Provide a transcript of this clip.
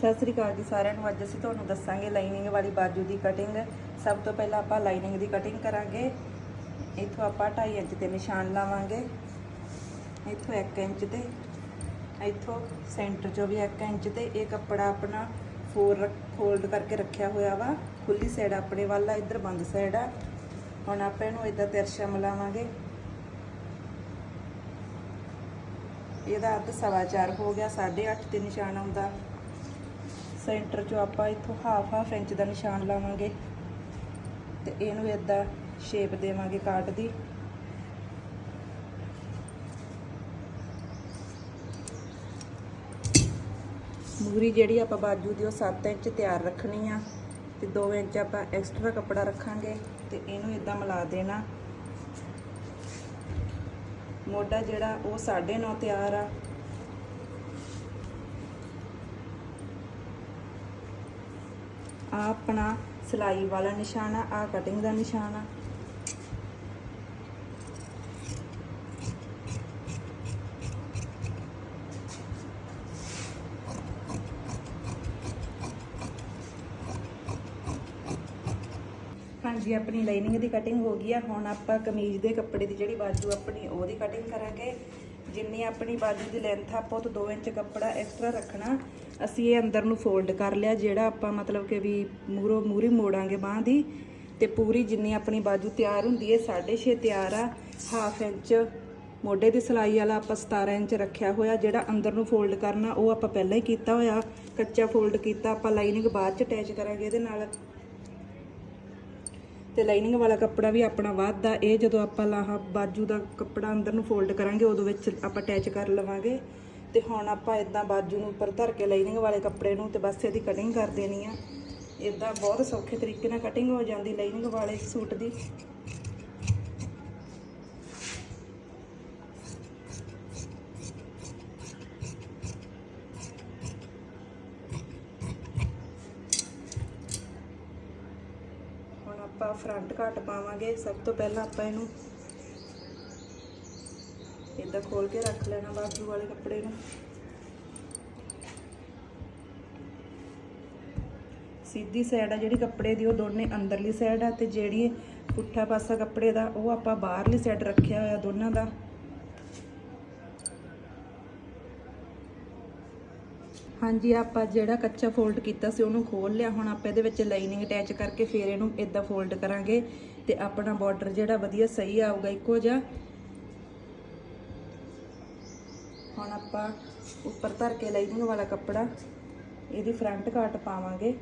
ਸਤਿ ਸ੍ਰੀ ਅਕਾਲ ਜੀ ਸਾਰਿਆਂ ਨੂੰ। ਅੱਜ ਅਸੀਂ ਤੁਹਾਨੂੰ ਦੱਸਾਂਗੇ ਲਾਈਨਿੰਗ ਵਾਲੀ ਬਾਜੂ ਦੀ ਕਟਿੰਗ ਸਭ ਤੋਂ ਪਹਿਲਾਂ ਆਪਾਂ ਲਾਈਨਿੰਗ ਦੀ ਕਟਿੰਗ ਕਰਾਂਗੇ। ਇੱਥੋਂ ਆਪਾਂ 2.5 ਇੰਚ ਤੇ ਨਿਸ਼ਾਨ ਲਾਵਾਂਗੇ। ਇੱਥੋਂ 1 ਇੰਚ ਤੇ ਇੱਥੋਂ ਸੈਂਟਰ ਚੋਂ ਵੀ 1 ਇੰਚ ਤੇ ਇਹ ਕੱਪੜਾ ਆਪਣਾ ਫੋਰ ਫੋਲਡ ਕਰਕੇ ਰੱਖਿਆ ਹੋਇਆ ਵਾ। ਖੁੱਲੀ ਸਾਈਡ ਆਪਣੇ ਵੱਲ ਆ, ਇੱਧਰ ਬੰਦ ਸਾਈਡ ਆ। ਹੁਣ ਆਪਾਂ ਇਹਨੂੰ ਇਦਾਂ ਤਿਰਛਾ ਮਿਲਾਵਾਂਗੇ ਇਹਦਾ ਅੱਧ ਸਵਾ ਚਾਰ ਹੋ ਗਿਆ 8.5 ਤੇ ਨਿਸ਼ਾਨ ਆਉਂਦਾ। ਸੈਂਟਰ ਚੋਂ ਆਪਾਂ ਇੱਥੋਂ ਹਾਫ ਹਾਫ ਇੰਚ ਦਾ ਨਿਸ਼ਾਨ ਲਾਵਾਂਗੇ ਤੇ ਇਹਨੂੰ ਇਦਾਂ ਸ਼ੇਪ ਦੇਵਾਂਗੇ ਕਾਟ ਦੀ। ਮੂਰੀ ਜਿਹੜੀ ਆਪਾਂ ਬਾਜੂ ਦੀ ਉਹ 7 ਇੰਚ ਤਿਆਰ ਰੱਖਣੀ ਆ ਤੇ 2 ਇੰਚ ਆਪਾਂ ਐਕਸਟਰਾ ਕੱਪੜਾ ਰੱਖਾਂਗੇ ਤੇ ਇਹਨੂੰ ਇਦਾਂ ਮਿਲਾ ਦੇਣਾ। ਮੋਢਾ ਜਿਹੜਾ ਉਹ 9.5 ਤਿਆਰ ਆ। ਆ ਆਪਣਾ ਸਿਲਾਈ ਵਾਲਾ ਨਿਸ਼ਾਨ ਆ ਆ ਕਟਿੰਗ ਦਾ ਨਿਸ਼ਾਨ। ਆ ਹਾਂਜੀ, ਆਪਣੀ ਲਾਈਨਿੰਗ ਦੀ ਕਟਿੰਗ ਹੋ ਗਈ ਆ। ਹੁਣ ਆਪਾਂ ਕਮੀਜ਼ ਦੇ ਕੱਪੜੇ ਦੀ ਜਿਹੜੀ ਬਾਜੂ ਆਪਣੀ, ਉਹਦੀ ਕਟਿੰਗ ਕਰਾਂਗੇ। ਜਿੰਨੀ ਆਪਣੀ ਬਾਜੂ ਦੀ ਲੈਂਥ ਆ, ਆਪਾਂ ਉਹ ਤੋਂ 2 ਇੰਚ ਕੱਪੜਾ ਐਕਸਟਰਾ ਰੱਖਣਾ। ਅਸੀਂ ਇਹ ਅੰਦਰ ਨੂੰ ਫੋਲਡ ਕਰ ਲਿਆ, ਜਿਹੜਾ ਆਪਾਂ ਮਤਲਬ ਕਿ ਵੀ ਮੂਰੋ ਮੂਰੀ ਮੋੜਾਂਗੇ ਬਾਹ ਦੀ, ਤੇ ਪੂਰੀ ਜਿੰਨੀ ਆਪਣੀ ਬਾਜੂ ਤਿਆਰ ਹੁੰਦੀ ਹੈ 6.5 ਤਿਆਰ ਆ ਹਾਫ ਇੰਚ। ਮੋਢੇ ਦੀ ਸਿਲਾਈ ਵਾਲਾ ਆਪਾਂ 17 ਇੰਚ ਰੱਖਿਆ ਹੋਇਆ, ਜਿਹੜਾ ਅੰਦਰ ਨੂੰ ਫੋਲਡ ਕਰਨਾ, ਉਹ ਆਪਾਂ ਪਹਿਲਾਂ ਹੀ ਕੀਤਾ ਹੋਇਆ। ਕੱਚਾ ਫੋਲਡ ਕੀਤਾ, ਆਪਾਂ ਲਾਈਨਿੰਗ ਬਾਅਦ ਚ ਅਟੈਚ ਕਰਾਂਗੇ ਇਹਦੇ ਨਾਲ। ਤੇ ਲਾਈਨਿੰਗ ਵਾਲਾ ਕੱਪੜਾ ਵੀ ਆਪਣਾ ਵੱਧਦਾ ਇਹ ਜਦੋਂ ਆਪਾਂ ਲਾਹਾ ਬਾਜੂ ਦਾ ਕੱਪੜਾ ਅੰਦਰ ਨੂੰ ਫੋਲਡ ਕਰਾਂਗੇ, ਉਦੋਂ ਵਿੱਚ ਆਪਾਂ ਅਟੈਚ ਕਰ ਲਵਾਂਗੇ। ਤੇ ਹੁਣ ਆਪਾਂ ਇਦਾਂ ਬਾਜੂ ਨੂੰ ਉੱਪਰ ਧਰ ਕੇ ਲਾਈਨਿੰਗ ਵਾਲੇ ਕੱਪੜੇ ਨੂੰ ਤੇ ਬਸ ਇਹਦੀ ਕਟਿੰਗ ਕਰ ਦੇਣੀ ਆ। ਇਦਾਂ ਬਹੁਤ ਸੌਖੇ ਤਰੀਕੇ ਨਾਲ ਕਟਿੰਗ ਹੋ ਜਾਂਦੀ ਲਾਈਨਿੰਗ ਵਾਲੇ ਸੂਟ ਦੀ। ਆਪਾਂ ਫਰੰਟ ਘੱਟ ਪਾਵਾਂਗੇ। ਸਭ ਤੋਂ ਪਹਿਲਾਂ ਆਪਾਂ ਇਹਨੂੰ ਇਦਾਂ ਖੋਲ ਕੇ ਰੱਖ ਲੈਣਾ ਬਾਜੂ ਵਾਲੇ ਕੱਪੜੇ ਨੂੰ। ਸਿੱਧੀ ਸਾਈਡ ਆ ਜਿਹੜੀ ਕੱਪੜੇ ਦੀ, ਉਹ ਦੋਨੇ ਅੰਦਰਲੀ ਸਾਈਡ ਆ ਤੇ ਜਿਹੜੀ ਪੁੱਠਾ ਪਾਸਾ ਕੱਪੜੇ ਦਾ, ਉਹ ਆਪਾਂ ਬਾਹਰਲੀ ਸਾਈਡ ਰੱਖਿਆ ਹੋਇਆ ਦੋਨਾਂ ਦਾ। ਹਾਂਜੀ, ਆਪਾਂ ਜਿਹੜਾ ਕੱਚਾ ਫੋਲਡ ਕੀਤਾ ਸੀ, ਉਹਨੂੰ ਖੋਲ ਲਿਆ। ਹੁਣ ਆਪਾਂ ਇਹਦੇ ਵਿੱਚ ਲਾਈਨਿੰਗ ਅਟੈਚ ਕਰਕੇ ਫੇਰ ਇਹਨੂੰ ਇਦਾਂ ਫੋਲਡ ਕਰਾਂਗੇ ਤੇ ਆਪਣਾ ਬਾਰਡਰ ਜਿਹੜਾ ਵਧੀਆ ਸਹੀ ਆਊਗਾ ਇੱਕੋ ਜਿਹਾ। ਹੁਣ ਆਪਾਂ ਉੱਪਰ ਧਰ ਕੇ ਲਾਈਨਿੰਗ ਵਾਲਾ ਕੱਪੜਾ, ਇਹਦੀ ਫਰੰਟ ਕਾਟ ਪਾਵਾਂਗੇ।